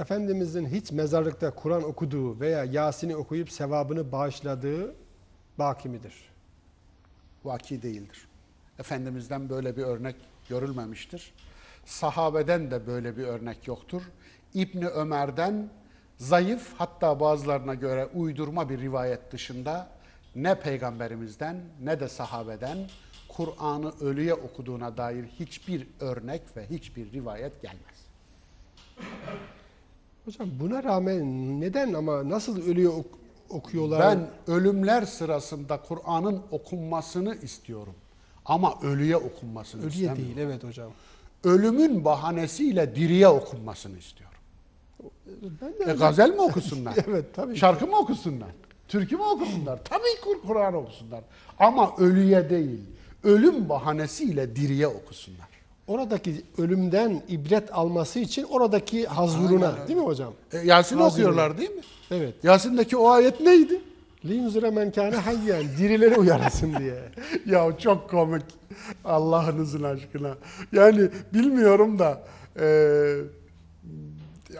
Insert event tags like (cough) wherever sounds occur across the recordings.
Efendimizin hiç mezarlıkta Kur'an okuduğu veya Yasin'i okuyup sevabını bağışladığı baki midir? vaki değildir. Efendimizden böyle bir örnek görülmemiştir. Sahabeden de böyle bir örnek yoktur. İbni Ömer'den zayıf hatta bazılarına göre uydurma bir rivayet dışında ne peygamberimizden ne de sahabeden Kur'an'ı ölüye okuduğuna dair hiçbir örnek ve hiçbir rivayet gelmez. Hocam buna rağmen neden ama nasıl ölüye ok- okuyorlar? Ben ölümler sırasında Kur'an'ın okunmasını istiyorum. Ama ölüye okunmasını ölüye istemiyorum. değil evet hocam. ölümün bahanesiyle diriye okunmasını istiyorum. Ben de E, gazel mi okusunlar? (laughs) Evet, tabii ki. Şarkı mı okusunlar? Türkü mü okusunlar? Tabii Kur- Kur'an okusunlar. Ama ölüye değil, ölüm bahanesiyle diriye okusunlar. Oradaki ölümden ibret alması için oradaki hazuruna değil mi hocam? E, Yasin Hazır okuyorlar değil mi? Evet. Yasin'deki o ayet neydi? Liyunzire men kâne hayyen dirileri uyarasın diye. (laughs) ya çok komik. Allah'ınızın aşkına. Yani bilmiyorum da e,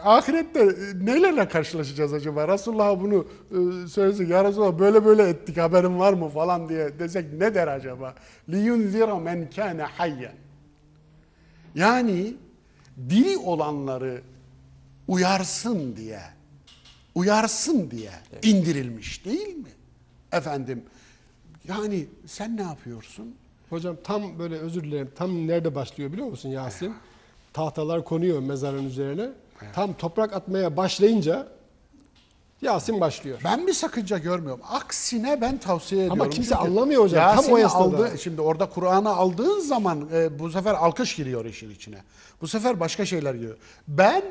ahirette e, nelerle karşılaşacağız acaba? Resulullah bunu e, söylesek ya Resulullah böyle böyle ettik haberin var mı falan diye desek ne der acaba? liyunzira men kâne hayyen. Yani diri olanları uyarsın diye, uyarsın diye indirilmiş değil mi? Efendim, yani sen ne yapıyorsun? Hocam tam böyle özür dilerim. Tam nerede başlıyor biliyor musun Yasin? Tahtalar konuyor mezarın üzerine. Tam toprak atmaya başlayınca Yasin başlıyor. Ben bir sakınca görmüyorum. Aksine ben tavsiye ediyorum. kimse Çünkü anlamıyor hocam. Tam Yasin'i o esnada. aldı, şimdi orada Kur'an'ı aldığın zaman e, bu sefer alkış giriyor işin içine. Bu sefer başka şeyler giriyor. Ben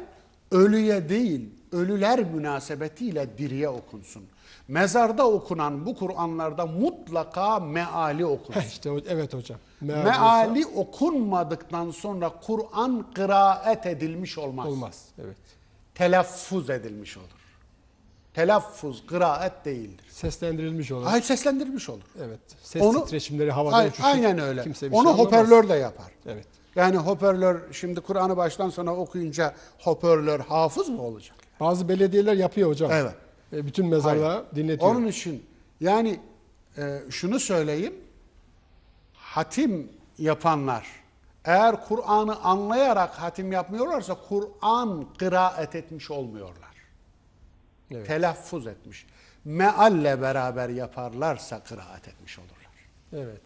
ölüye değil, ölüler münasebetiyle diriye okunsun. Mezarda okunan bu Kur'anlarda mutlaka meali okunsun. Heh, işte o- evet hocam. Meal Meali okunmadıktan sonra Kur'an kıraat edilmiş olmaz. olmaz. Evet. Telaffuz edilmiş olur. Telaffuz kıraat değildir. Seslendirilmiş olur. Ay seslendirilmiş olur. Evet. Ses Onu- titreşimleri havada Ay- uçuşur. Aynen öyle. Kimse bir Onu şey hoparlör de yapar. Evet. Yani hoparlör şimdi Kur'an'ı baştan sona okuyunca hoparlör hafız mı olacak? Bazı belediyeler yapıyor hocam. Evet. E, bütün mezarlığa dinletiyor. Onun için yani e, şunu söyleyeyim. Hatim yapanlar eğer Kur'an'ı anlayarak hatim yapmıyorlarsa Kur'an kıraat etmiş olmuyorlar. Evet. Telaffuz etmiş. Mealle beraber yaparlarsa kıraat etmiş olurlar. Evet.